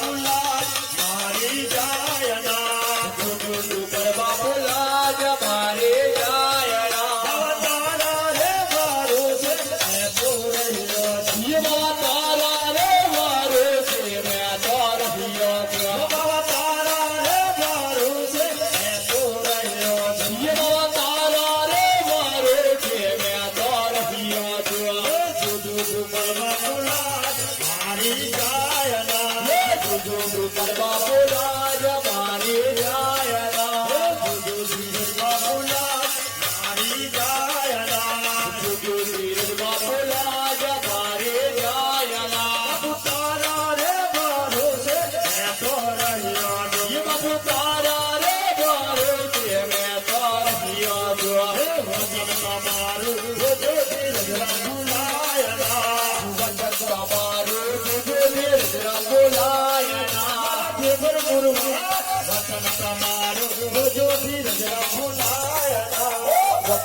Oh, Allah. Baba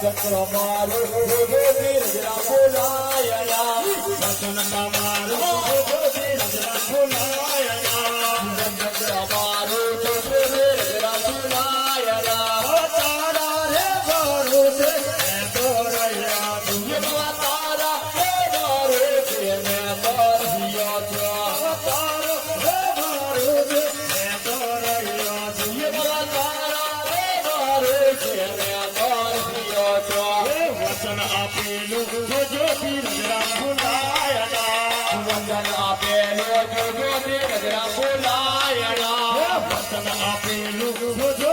ચક્ર મારો બિરજરા બોલાયા ચક્ર મારો બિરજરા બોલાયા વચન આપેલું જોજો તે ગજરા બોલાયણા વચન આપેલું જોજો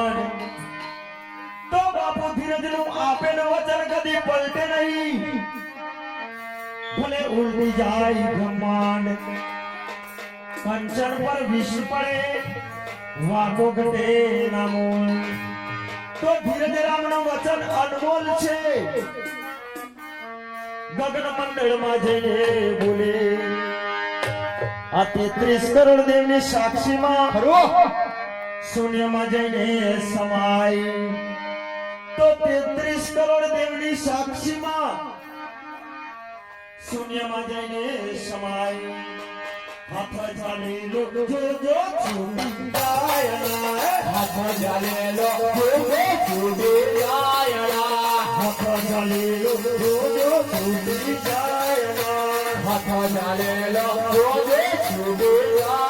નું આપેલું વચન કદી પલટે નહીં. ભલે ઉલટી જાય બ્રહ્માંડ કંચન પર વિષ પડે વાતો ઘટે નામોલ તો ધીરજ રામ વચન અનમોલ છે. ગગન મંડળમાં જઈને બોલે. આ તેત્રીસ કરોડ દેવની સાક્ષીમાં શૂન્યમાં જઈને સમાય. તો તેત્રીસ કરોડ દેવની સાક્ષીમાં શૂન્યમાં જઈને સમાય હાથ ચાલી લો જો જો છુંડાયના હાથ જાલેલો જોડે જોડે આયડા હાથ ચાલી લો જો જો છુંડાયના હાથ જાલેલો જોડે જોડે આયડા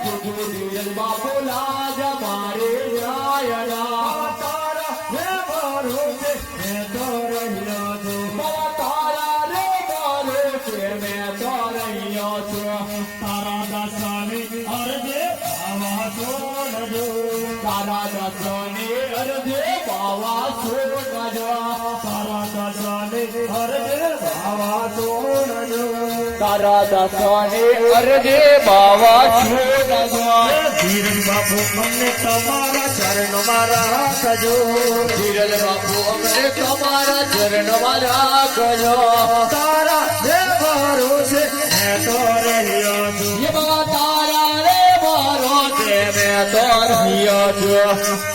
तारा दासाने अर्जे बाबा सोन जो तारा दासाने अर्जे बावा सोन जो तारा दासाने अर्जे बाबा सोन जो तारा दासाने अर्जे बावा सोन जो धीरज बापू, हमने तुम्हारा चरण मारा कजो। धीरज बापू, हमने तुम्हारा चरण मारा कजो। Oh.